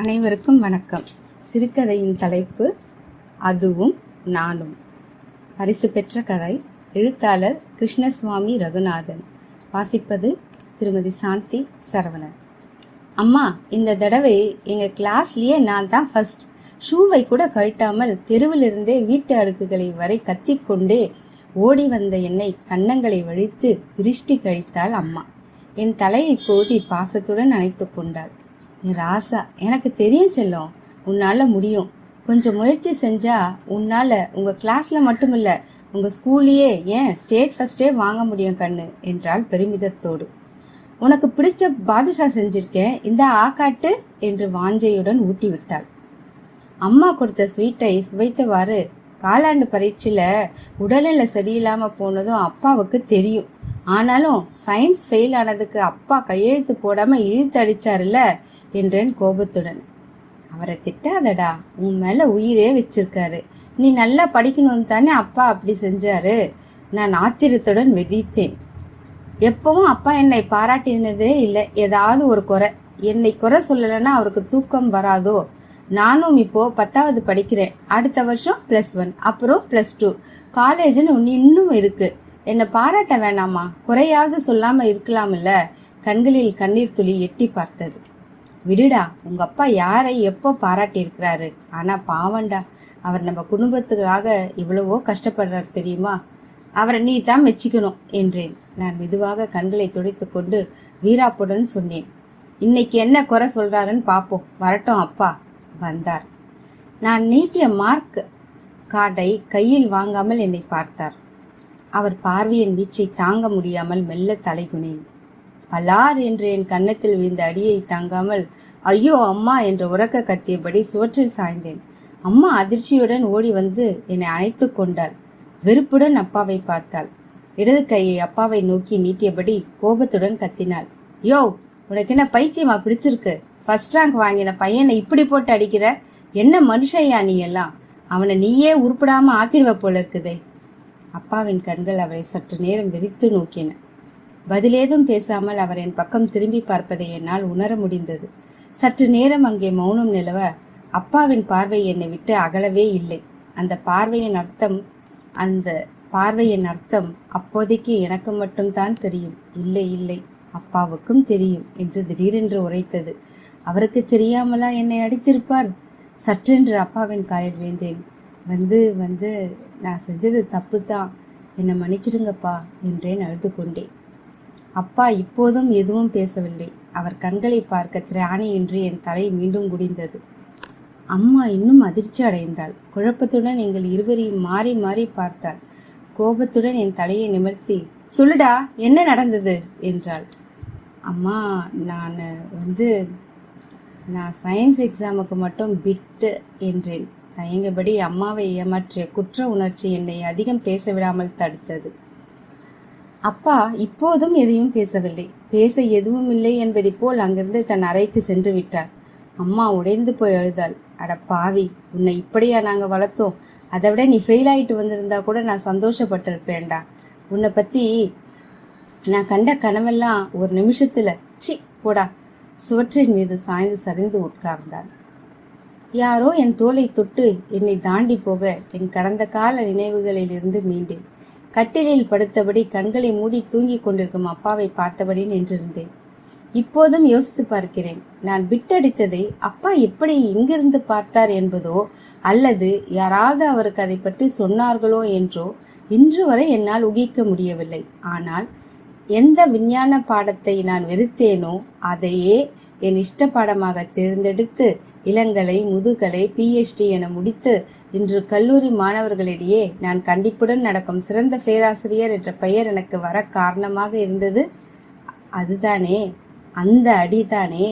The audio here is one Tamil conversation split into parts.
அனைவருக்கும் வணக்கம். சிறுகதையின் தலைப்பு அதுவும் நானும் பரிசு பெற்ற கதை எழுத்தாளர் கிருஷ்ணசுவாமி ரகுநாதன். வாசிப்பது திருமதி சாந்தி சரவணன். அம்மா இந்த தடவை எங்கள் கிளாஸ்லேயே நான் தான் ஃபர்ஸ்ட் ஷூவை கூட கழட்டாமல் தெருவிலிருந்தே வீட்டு அடுக்குகளை வரை கத்திக்கொண்டே ஓடி வந்த என்னை கன்னங்களை வழித்து திருஷ்டி கழித்தாள் அம்மா. என் தலையை கோதி பாசத்துடன் அணைத்து கொண்டாள். நீ ராசா. எனக்கு தெரியும் செல்லம். உன்னால் முடியும். கொஞ்சம் முயற்சி செஞ்சால் உன்னால் உங்கள் கிளாஸில் மட்டும் இல்லை உங்கள் ஸ்கூல்லையே ஏன் ஸ்டேட் ஃபஸ்ட்டே வாங்க முடியும் கண்ணு? என்றாள் பெருமிதத்தோடு. உனக்கு பிடிச்ச பாதுஷா செஞ்சிருக்கேன் இந்த ஆக்காட்டு என்று வாஞ்சையுடன் ஊட்டி விட்டாள் அம்மா கொடுத்த ஸ்வீட்டை சுவைத்தவாறு காலாண்டு பரீட்சையில் உடல்நிலை சரியில்லாமல் போனதும் அப்பாவுக்கு தெரியும். ஆனாலும் சயின்ஸ் ஃபெயில் ஆனதுக்கு அப்பா கையெழுத்து போடாமல் இழுத்தடிச்சாருல்ல என்றேன் கோபத்துடன். அவரை திட்டாதடா உன் மேலே உயிரே வச்சிருக்காரு. நீ நல்லா படிக்கணும்னு தானே அப்பா அப்படி செஞ்சாரு? நான் ஆத்திரத்துடன் வெடித்தேன் எப்பவும் அப்பா என்னை பாராட்டினதே இல்லை ஏதாவது ஒரு குறை. என்னை குறை சொல்லலைன்னா அவருக்கு தூக்கம் வராதோ? நானும் இப்போ பத்தாவது படிக்கிறேன். அடுத்த வருஷம் ப்ளஸ் ஒன் அப்புறம் ப்ளஸ் டூ காலேஜ்னு ஒன்று இன்னும் இருக்குது என்னை பாராட்ட வேணாமா? குறையாவது சொல்லாம இருக்கலாம்ல. கண்களில் கண்ணீர் துளி எட்டி பார்த்தது. விடுடா உங்க அப்பா யாரை எப்போ பாராட்டி இருக்கிறாரு ஆனா பாவண்டா அவர் நம்ம குடும்பத்துக்காக இவ்வளவோ கஷ்டப்படுறாரு தெரியுமா? அவரை நீ தான் மெச்சிக்கணும் என்றேன். நான் மெதுவாக கண்களை துடைத்து கொண்டு வீராப்புடன் சொன்னேன். இன்னைக்கு என்ன குறை சொல்றாருன்னு பார்ப்போம் வரட்டும் அப்பா வந்தார். நான் நீட்டிய மார்க் கார்டை கையில் வாங்காமல் என்னை பார்த்தார். அவர் பார்வையின் வீச்சை தாங்க முடியாமல் மெல்ல தலை குனிந்து பலார் என்று என் கன்னத்தில் விழுந்த அடியை தாங்காமல் ஐயோ அம்மா என்று உறக்க கத்தியபடி சுவற்றில் சாய்ந்தேன். அம்மா அதிர்ச்சியுடன் ஓடி வந்து என்னை அணைத்து கொண்டாள். வெறுப்புடன் அப்பாவை பார்த்தாள். இடது கையை அப்பாவை நோக்கி நீட்டியபடி கோபத்துடன் கத்தினாள். யோ உனக்கு என்ன பைத்தியமா பிடிச்சிருக்கு? ஃபர்ஸ்ட் ரேங்க் வாங்கின பையனை இப்படி போட்டு அடிக்கிற? என்ன மனுஷையா நீ எல்லாம்? அவனை நீயே உருப்படாம ஆக்கிடுவ போல இருக்குதே. அப்பாவின் கண்கள் அவரை சற்று நேரம் வெறித்து நோக்கின. பதிலேதும் பேசாமல் அவர் என் பக்கம் திரும்பி பார்ப்பதை என்னால் உணர முடிந்தது. சற்று நேரம் அங்கே மௌனம் நிலவ அப்பாவின் பார்வை என்னை விட்டு அகலவே இல்லை. அந்த பார்வையின் அர்த்தம் அந்த பார்வையின் அர்த்தம் அப்போதைக்கு எனக்கு மட்டும்தான் தெரியும். இல்லை இல்லை அப்பாவுக்கும் தெரியும் என்று திடீரென்று உரைத்தது. அவருக்கு தெரியாமலா என்னை அடித்திருப்பார்? சற்றென்று அப்பாவின் காலில் விழுந்தேன். வந்து வந்து நான் செஞ்சது தப்பு தான் என்னை மன்னிச்சிடுங்கப்பா என்றேன் அழுது கொண்டேன் அப்பா இப்போதும் எதுவும் பேசவில்லை. அவர் கண்களை பார்க்க திராணியின்றி என் தலை மீண்டும் குடிந்தது அம்மா இன்னும் அதிர்ச்சி அடைந்தாள். குழப்பத்துடன் எங்கள் இருவரையும் மாறி மாறி பார்த்தாள். கோபத்துடன் என் தலையை நிமிர்த்தி சொல்லுடா என்ன நடந்தது? என்றாள். அம்மா நான் வந்து நான் சயின்ஸ் எக்ஸாமுக்கு மட்டும் பிட்டு என்றேன். தயங்கபடி அம்மாவை ஏமாற்றிய குற்ற உணர்ச்சி என்னை அதிகம் பேச விடாமல் தடுத்தது. அப்பா இப்போதும் எதையும் பேசவில்லை. பேச எதுவும் இல்லை என்பதை போல் அங்கிருந்து தன் அறைக்கு சென்று விட்டார். அம்மா உடைந்து போய் அழுதாள். அட பாவி உன்னை இப்படியா நாங்கள் வளர்த்தோம்? அதை விட நீ ஃபெயில் ஆகிட்டு வந்திருந்தா கூட நான் சந்தோஷப்பட்டிருப்பேன்டா. உன்னை பற்றி நான் கண்ட கனவெல்லாம் ஒரு நிமிஷத்தில் சி போடா. சுவற்றின் மீது சாய்ந்து சரிந்து உட்கார்ந்தாள். யாரோ என் தோலை தொட்டு என்னை தாண்டி போக என் கடந்த கால நினைவுகளிலிருந்து மீண்டேன். கட்டிலில் படுத்தபடி கண்களை மூடி தூங்கிக் கொண்டிருக்கும் அப்பாவை பார்த்தபடி நின்றிருந்தேன். இப்போதும் யோசித்து பார்க்கிறேன். நான் பிட்டடித்ததை அப்பா எப்படி இங்கிருந்து பார்த்தார் என்பதோ அல்லது யாராவது அவருக்கு அதை பற்றி சொன்னார்களோ என்றோ இன்று வரை என்னால் ஊகிக்க முடியவில்லை. ஆனால் எந்த விஞ்ஞான பாடத்தை நான் வெறுத்தேனோ அதையே என் இஷ்ட பாடமாக தேர்ந்தெடுத்து இளங்கலை முதுகலை பிஹெச்டி என முடித்து இன்று கல்லூரி மாணவர்களிடையே நான் கண்டிப்புடன் நடக்கும் சிறந்த பேராசிரியர் என்ற பெயர் எனக்கு வர காரணமாக இருந்தது. அதுதானே அந்த அடிதானே.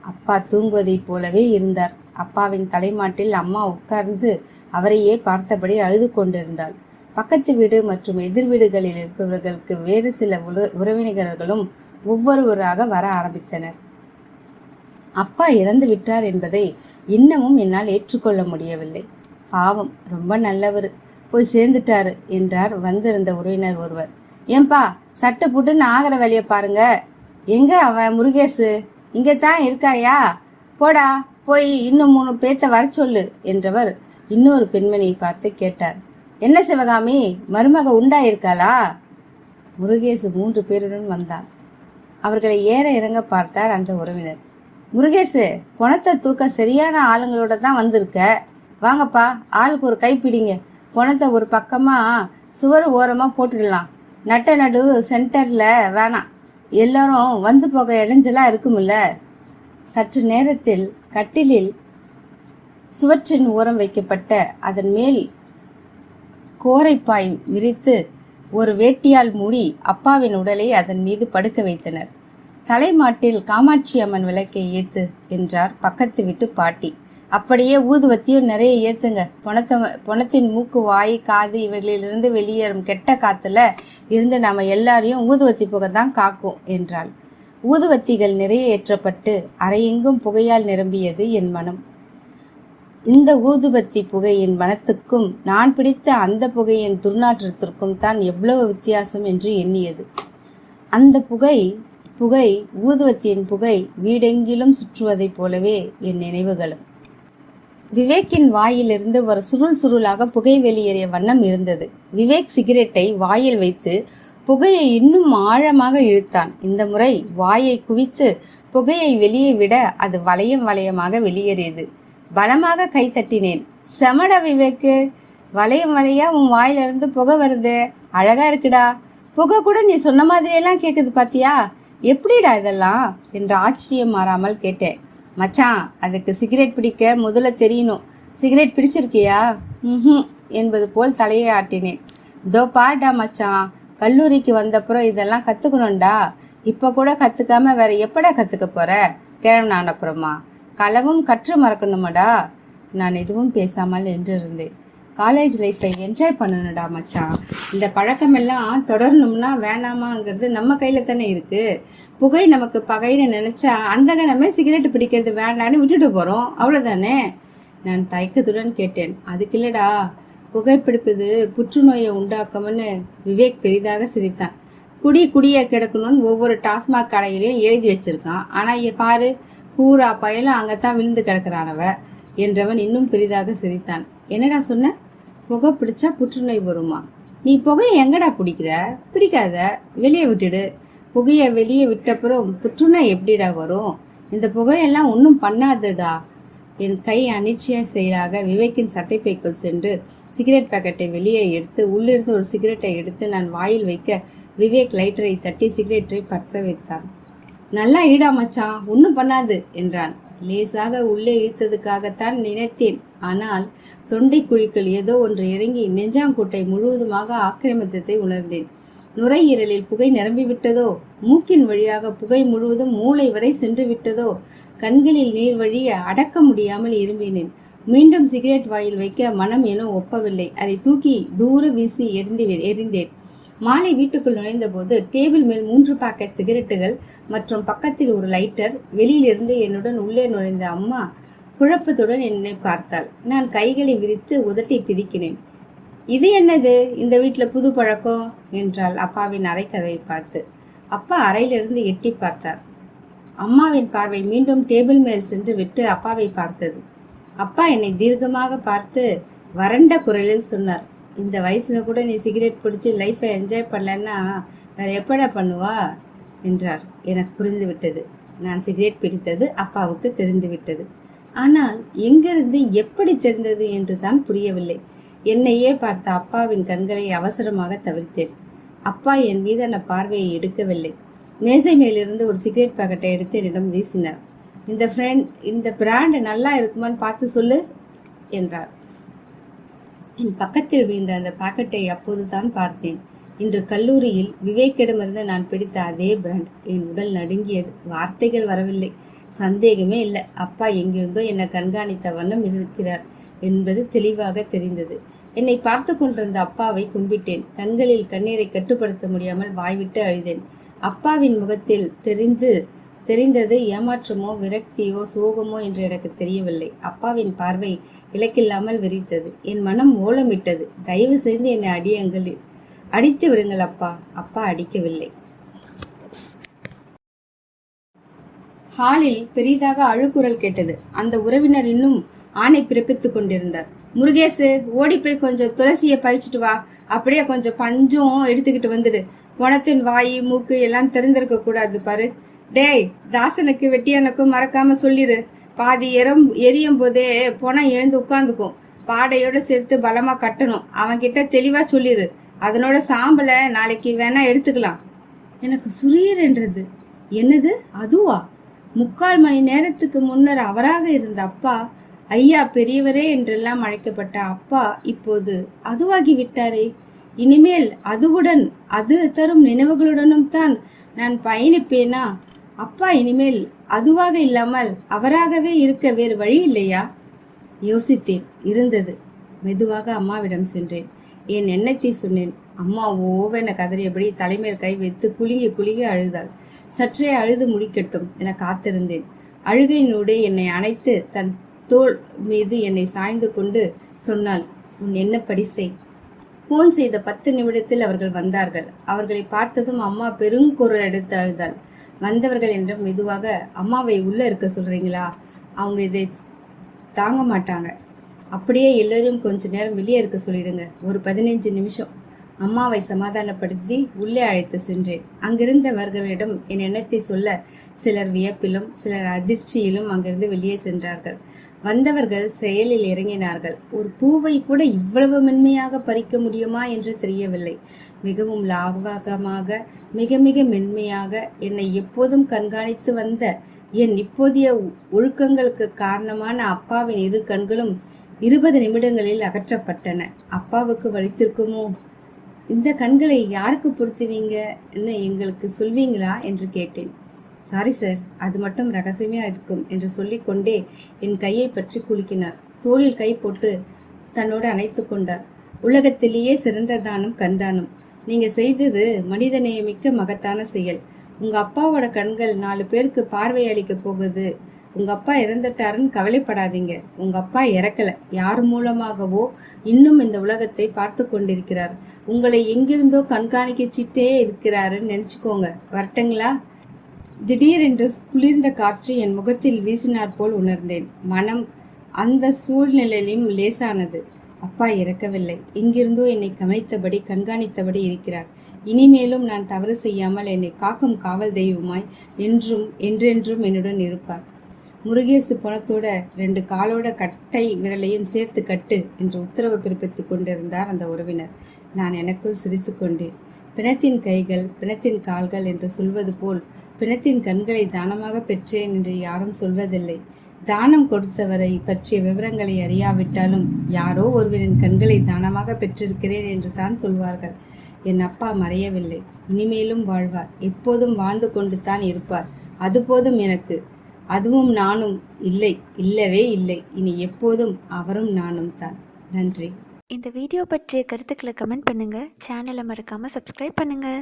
அப்பா தூங்குவதைப் போலவே இருந்தார். அப்பாவின் தலைமாட்டில் அம்மா உட்கார்ந்து அவரையே பார்த்தபடி அழுது கொண்டிருந்தாள். பக்கத்து வீடு மற்றும் எதிர் வீடுகளில் இருப்பவர்களுக்கு வேறு சில உறவினர்களும் ஒவ்வொருவராக வர ஆரம்பித்தனர். அப்பா இறந்து விட்டார் என்பதை இன்னமும் என்னால் ஏற்றுக்கொள்ள முடியவில்லை. பாவம் ரொம்ப நல்லவர் போய் சேர்ந்துட்டாரு என்றார் வந்திருந்த உறவினர் ஒருவர். ஏன்பா சட்டை புட்டுன்னு ஆகிற வேலையை பாருங்க. எங்க அவன் முருகேசு? இங்கே தான் இருக்காயா? போடா போய் இன்னும் மூணு பேத்த வர சொல்லு என்றவர் இன்னொரு பெண்மணியை பார்த்து கேட்டார். என்ன சிவகாமி? மருமக உண்டாயிருக்காளா? முருகேசு மூன்று பேருடன் வந்தான். அவர்களை ஏற இறங்க பார்த்தார் அந்த உறவினர். முருகேசு பணத்தை தூக்க சரியான ஆளுங்களோட தான் வந்திருக்க. வாங்கப்பா ஆளுக்கு ஒரு கை பிடிங்க. பணத்தை ஒரு பக்கமாக சுவர் ஓரமாக போட்டுடலாம் நட்ட நடு சென்டரில் வேணாம். எல்லாரும் வந்து போக இடைஞ்சலாக இருக்குமில்ல சற்று நேரத்தில் கட்டிலில் சுவற்றின் ஓரம் வைக்கப்பட்ட அதன் மேல் கோரைப்பாய் விரித்து ஒரு வேட்டியால் மூடி அப்பாவின் உடலை அதன் மீது படுக்க வைத்தனர். தலைமாட்டில் காமாட்சி அம்மன் விளக்கை ஏத்து என்றார் பக்கத்து வீட்டு பாட்டி. அப்படியே ஊதுவத்தியும் நிறைய ஏத்துங்க. பொணத்த புணத்தின் மூக்கு வாய் காது இவைகளிலிருந்து வெளியேறும் கெட்ட காத்துல இருந்து நம்ம எல்லாரையும் ஊதுவத்தி புகை தான் காக்கும் என்றாள். ஊதுவத்திகள் நிறைய ஏற்றப்பட்டு அறையெங்கும் புகையால் நிரம்பியது என் மனம். இந்த ஊதுபத்தி புகையின் மனத்துக்கும் நான் பிடித்த அந்த புகையின் துர்நாற்றத்திற்கும் தான் எவ்வளவு வித்தியாசம் என்று எண்ணியது. அந்த புகை புகை ஊதுவத்தியின் புகை வீடெங்கிலும் சுற்றுவதைப் போலவே என் நினைவுகளும். விவேக்கின் வாயிலிருந்து ஒரு சுருள் சுருளாக புகை வெளியேறிய வண்ணம் இருந்தது. விவேக் சிகரெட்டை வாயில் வைத்து புகையை இன்னும் ஆழமாக இழுத்தான். இந்த முறை வாயை குவித்து புகையை வெளியே விட அது வளையம் வளையமாக வெளியேறியது. பலமாக கை தட்டினேன் செமடா விவேக்கு வளையம் வலையா உன் வாயிலிருந்து புகை வருது. அழகா இருக்குடா. புகை கூட நீ சொன்ன மாதிரியெல்லாம் கேட்குது பாத்தியா? எப்படிடா இதெல்லாம்? என்று ஆச்சரியம் மாறாமல் கேட்டேன். மச்சான் அதுக்கு சிகரெட் பிடிக்க முதல்ல தெரியணும். சிகரெட் பிடிச்சிருக்கியா? ம் என்பது போல் தலையை ஆட்டினேன். இதோ பாருடா மச்சான் கல்லூரிக்கு வந்தப்புறம் இதெல்லாம் கற்றுக்கணும்டா இப்போ கூட கற்றுக்காம வேற எப்படா கற்றுக்க போகிற கிழவனான அப்புறமா. களவும் கற்று மறக்கணுமடா. நான் எதுவும் பேசாமல் நின்றிருந்தேன். காலேஜ் லைஃப்பை என்ஜாய் பண்ணணும்டா மச்சான். இந்த பழக்கமெல்லாம் தொடரணும்னா வேணாமாங்கிறது நம்ம கையில் தானே இருக்குது புகை நமக்கு பகைன்னு நினச்சா அந்த கணமே சிகரெட் பிடிக்கிறது வேண்டான்னு விட்டுட்டு போகிறோம் அவ்வளோதானே நான் தயக்கத்துடன் கேட்டேன். அதுக்கு இல்லடா. புகைப்பிடிப்பது புற்றுநோயை உண்டாக்கும்னு விவேக் பெரிதாக சிரித்தான். குடி குடியை கிடக்கணும்னு ஒவ்வொரு டாஸ்மாக் கடையிலையும் எழுதி வச்சிருக்கான். ஆனால் பாரு பூரா பயலும் அங்கத்தான் விழுந்து கிடக்கிறானவ என்றவன் இன்னும் பெரிதாக சிரித்தான். என்னடா சொன்ன? புகை பிடிச்சா புற்றுநோய் வருமா? நீ புகையை எங்கடா பிடிக்கிற? பிடிக்காத. வெளியே விட்டுடு. புகையை வெளியே விட்டப்புறம் புற்றுநோய் எப்படிடா வரும்? இந்த புகையெல்லாம் ஒன்றும் பண்ணாதுடா. என் கை அனிச்சய செயலாக விவேக்கின் சட்டைப்பைக்குள் சென்று சிகரெட் பேக்கெட்டை வெளியே எடுத்து உள்ளிருந்து ஒரு சிகரெட்டை எடுத்து நான் வாயில் வைக்க விவேக் லைட்டரை தட்டி சிகரெட்டை பற்ற வைத்தான். நல்லா ஈடா மச்சான் ஒன்றும் பண்ணாது என்றான். லேசாக உள்ளே இழுத்ததுக்காகத்தான் நினைத்தேன். ஆனால் தொண்டை குழிக்குள் ஏதோ ஒன்று இறங்கி நெஞ்சாங்கூட்டை முழுவதுமாக ஆக்கிரமித்ததை உணர்ந்தேன். நுரையீரலில் புகை நிரம்பி விட்டதோ மூக்கின் வழியாக புகை முழுவதும் மூளை வரை சென்று விட்டதோ கண்களில் நீர் வழிய அடக்க முடியாமல் இரும்பினேன். மீண்டும் சிகரெட் வாயில் வைக்க மனம் எனும் ஒப்பவில்லை. அதை தூக்கி தூர வீசி எரிந்து எரிந்தேன். மாலை வீட்டுக்குள் நுழைந்தபோது டேபிள் மேல் மூன்று பாக்கெட் சிகரெட்டுகள் மற்றும் பக்கத்தில் ஒரு லைட்டர் வெளியிலிருந்து என்னுடன் உள்ளே நுழைந்த அம்மா குழப்பத்துடன் என்னை பார்த்தாள். நான் கைகளை விரித்து உதட்டை பிரிக்கினேன் இது என்னது? இந்த வீட்டில் புது பழக்கம்? என்றாள் அப்பாவின் அறைக்கதவை பார்த்து. அப்பா அறையிலிருந்து எட்டி பார்த்தார். அம்மாவின் பார்வை மீண்டும் டேபிள் மேல் சென்று விட்டு அப்பாவை பார்த்தது. அப்பா என்னை தீர்க்கமாக பார்த்து வறண்ட குரலில் சொன்னார். இந்த வயசில் கூட நீ சிகரெட் பிடிச்சி லைஃப்பை என்ஜாய் பண்ணலன்னா வேற எப்படா பண்ணுவா? என்றார். எனக்கு புரிந்து விட்டது. நான் சிகரெட் பிடித்தது அப்பாவுக்கு தெரிந்து விட்டது. ஆனால் எங்கிருந்து எப்படி தெரிந்தது என்று தான் புரியவில்லை. என்னையே பார்த்த அப்பாவின் கண்களை அவசரமாக தவிர்த்தேன். அப்பா என் மீதான பார்வையை எடுக்கவில்லை. மேசை மேலிருந்து ஒரு சிகரெட் பாக்கெட்டை எடுத்து என்னிடம் வீசினார். இந்த ஃப்ரெண்ட் இந்த பிராண்ட் நல்லா இருக்குமான்னு பார்த்து சொல்லு என்றார். என் பக்கத்தில் விழுந்த அந்த பாக்கெட்டை அப்போதுதான் பார்த்தேன். இன்று கல்லூரியில் விவேக்கிடமிருந்து நான் பிடித்த அதே பிராண்ட் என் உடல் நடுங்கியது. வார்த்தைகள் வரவில்லை. சந்தேகமே இல்லை. அப்பா எங்கிருந்தோ என்னை கண்காணித்த வண்ணம் இருக்கிறார் என்பது தெளிவாக தெரிந்தது. என்னை பார்த்து கொண்டிருந்த அப்பாவை கும்பிட்டேன் கண்களில் கண்ணீரை கட்டுப்படுத்த முடியாமல் வாய்விட்டு அழுதேன். அப்பாவின் முகத்தில் தெரிந்து தெரிந்தது ஏமாற்றமோ விரக்தியோ சோகமோ என்று எனக்கு தெரியவில்லை. அப்பாவின் பார்வை இலக்கில்லாமல் விரித்தது. என் மனம் ஓலமிட்டது. தயவு செய்து என்னை அடியுங்கள். அடித்து விடுங்கள் அப்பா. அப்பா அடிக்கவில்லை. ஹாலில் பெரிதாக அழுக்குரல் கேட்டது. அந்த உறவினர் இன்னும் ஆணை பிறப்பித்துக் கொண்டிருந்தார். முருகேசு ஓடி போய் கொஞ்சம் துளசியை பறிச்சுட்டு வா. அப்படியே கொஞ்சம் பஞ்சும் எடுத்துக்கிட்டு வந்துடு. குணத்தின் வாய் மூக்கு எல்லாம் திறந்திருக்க கூடாது பாரு. டேய் தாசனுக்கு வெட்டியானுக்கும் மறக்காம சொல்லிடு பாதி எறும் எரியும் போதே போனால் எழுந்து உட்காந்துக்கும். பாடையோட சேர்த்து பலமா கட்டணும். அவன்கிட்ட தெளிவா சொல்லிடு அதனோட சாம்பலை நாளைக்கு வேணா எடுத்துக்கலாம். எனக்கு சுரீர் என்றது என்னது? அதுவா? முக்கால் மணி நேரத்துக்கு முன்னர் அவராக இருந்த அப்பா ஐயா பெரியவரே என்றெல்லாம் அழைக்கப்பட்ட அப்பா இப்போது அதுவாகி விட்டாரே. இனிமேல் அதுவுடன் அது தரும் நினைவுகளுடனும் தான் நான் பயணிப்பேனா? அப்பா இனிமேல் அதுவாக இல்லாமல் அவராகவே இருக்க வேறு வழி இல்லையா? யோசித்தேன். இருந்தது. மெதுவாக அம்மாவிடம் சென்றேன். என் எண்ணத்தை சொன்னேன். அம்மா ஓவென கதறியபடி தலைமேல் கை வைத்து குலுங்கி குலுங்கி அழுதாள். சற்றே அழுது முடிக்கட்டும் என காத்திருந்தேன். அழுகையினூடே என்னை அணைத்து தன் தோல் மீது என்னை சாய்ந்து கொண்டு சொன்னாள் உன் என்னப்படி செய் போன் செய்த பத்து நிமிடத்தில் அவர்கள் வந்தார்கள். அவர்களை பார்த்ததும் அம்மா பெருங்குரல் எடுத்து அழுதாள். வந்தவர்கள் என்றும் மெதுவாக அம்மாவை உள்ளே இருக்க சொல்கிறீங்களா அவங்க இதை தாங்க மாட்டாங்க. அப்படியே எல்லோரும் கொஞ்ச நேரம் வெளியே இருக்க சொல்லிடுங்க. ஒரு பதினைஞ்சு நிமிஷம். அம்மாவை சமாதானப்படுத்தி உள்ளே அழைத்து சென்றேன். அங்கிருந்தவர்களிடம் என் எண்ணத்தை சொல்ல சிலர் வியப்பிலும் சிலர் அதிர்ச்சியிலும் அங்கிருந்து வெளியே சென்றார்கள். வந்தவர்கள் செயலில் இறங்கினார்கள். ஒரு பூவை கூட இவ்வளவு மென்மையாக பறிக்க முடியுமா என்று தெரியவில்லை. மிகவும் லாபகமாக மிக மிக மென்மையாக என்னை எப்போதும் கண்காணித்து வந்த என் இப்போதைய ஒழுக்கங்களுக்கு காரணமான அப்பாவின் இரு கண்களும் இருபது நிமிடங்களில் அகற்றப்பட்டன. அப்பாவுக்கு வலித்திருக்குமோ? இந்த கண்களை யாருக்கு பொருத்துவீங்கன்னு எங்களுக்கு சொல்வீங்களா? என்று கேட்டேன். சாரி சார் அது மட்டும் ரகசியமே இருக்கும் என்று சொல்லிக்கொண்டே என் கையை பற்றி குலுக்கினார். தோளில் கை போட்டு தன்னோடு அணைத்து கொண்டார். உலகத்திலேயே சிறந்த தானம் கண்தானம். நீங்க செய்தது மனிதநேயமிக்க மகத்தான செயல். உங்க அப்பாவோட கண்கள் நாலு பேருக்கு பார்வை அளிக்க போகுது. உங்க அப்பா இறந்துட்டாருன்னு கவலைப்படாதீங்க. உங்க அப்பா இறக்கல. யார் மூலமாகவோ இன்னும் இந்த உலகத்தை பார்த்து கொண்டிருக்கிறார். உங்களை எங்கிருந்தோ கண்காணிக்கச்சிட்டே இருக்கிறாருன்னு நினைச்சுக்கோங்க. வரட்டுங்களா? திடீரென்று குளிர்ந்த காற்று என் முகத்தில் வீசினார் போல் உணர்ந்தேன். மனம் அந்த சூழ்நிலையிலும் லேசானது. அப்பா இறக்கவில்லை. எங்கிருந்தோ என்னை கவனித்தபடி கண்காணித்தபடி இருக்கிறார். இனிமேலும் நான் தவறு செய்யாமல் என்னை காக்கும் காவல் தெய்வமாய் என்றும் என்றென்றும் என்னுடன் இருப்பார். முருகேசு பணத்தோட ரெண்டு காலோட கட்டை விரலையும் சேர்த்து கட்டு என்று உத்தரவு பிறப்பித்துக் கொண்டிருந்தார் அந்த உறவினர். நான் எனக்குள் சிரித்து கொண்டேன். பிணத்தின் கைகள் பிணத்தின் கால்கள் என்று சொல்வது போல் பிணத்தின் கண்களை தானமாக பெற்றேன் என்று யாரும் சொல்வதில்லை. தானம் கொடுத்தவரை பற்றிய விவரங்களை அறியாவிட்டாலும் யாரோ ஒருவரின் கண்களை தானமாக பெற்றிருக்கிறேன் என்று தான் சொல்வார்கள். என் அப்பா மறையவில்லை. இனிமேலும் வாழ்வார். எப்போதும் வாழ்ந்து கொண்டு தான் இருப்பார். அது போதும் எனக்கு. அதுவும் நானும் இல்லை. இல்லவே இல்லை. இனி எப்போதும் அவரும் நானும் தான். நன்றி. இந்த வீடியோ பற்றிய கருத்துக்களை கமெண்ட் பண்ணுங்கள் சேனலை மறக்காமல் சப்ஸ்கிரைப் பண்ணுங்கள்